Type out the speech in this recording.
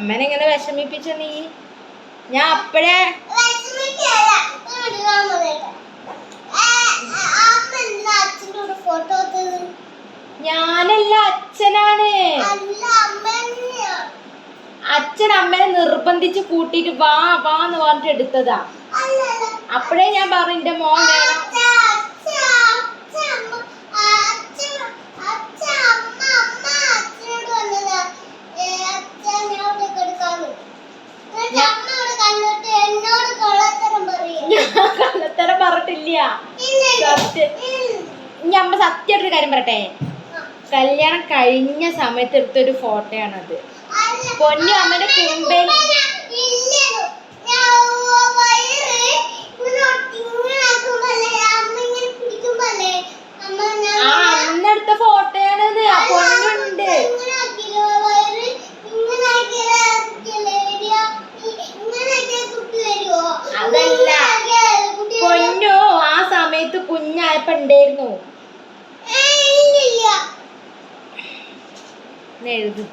അമ്മേനെ ഇങ്ങനെ വിഷമിപ്പിച്ച നീ. ഞാൻ അപ്പഴേ ഞാനല്ല അച്ഛനാണ്. അച്ഛൻ അമ്മേനെ നിർബന്ധിച്ച് കൂട്ടിട്ട് വാ വാന്ന് പറഞ്ഞിട്ട് എടുത്തതാ. അപ്പഴേ ഞാൻ പറഞ്ഞു എന്റെ മോൻ അമ്മ സത്യമായിട്ടൊരു കാര്യം പറയട്ടെ കല്യാണം കഴിഞ്ഞ സമയത്ത് എടുത്തൊരു ഫോട്ടോയാണത് പൊന്നു അമ്മയുടെ ആ അന്നെടുത്ത ഫോട്ടോയാണത് പൊന്നുണ്ട്? അതല്ല. പൊന്നു ആ സമയത്ത് കുഞ്ഞായപ്പോ ഉണ്ടായിരുന്നു 那个。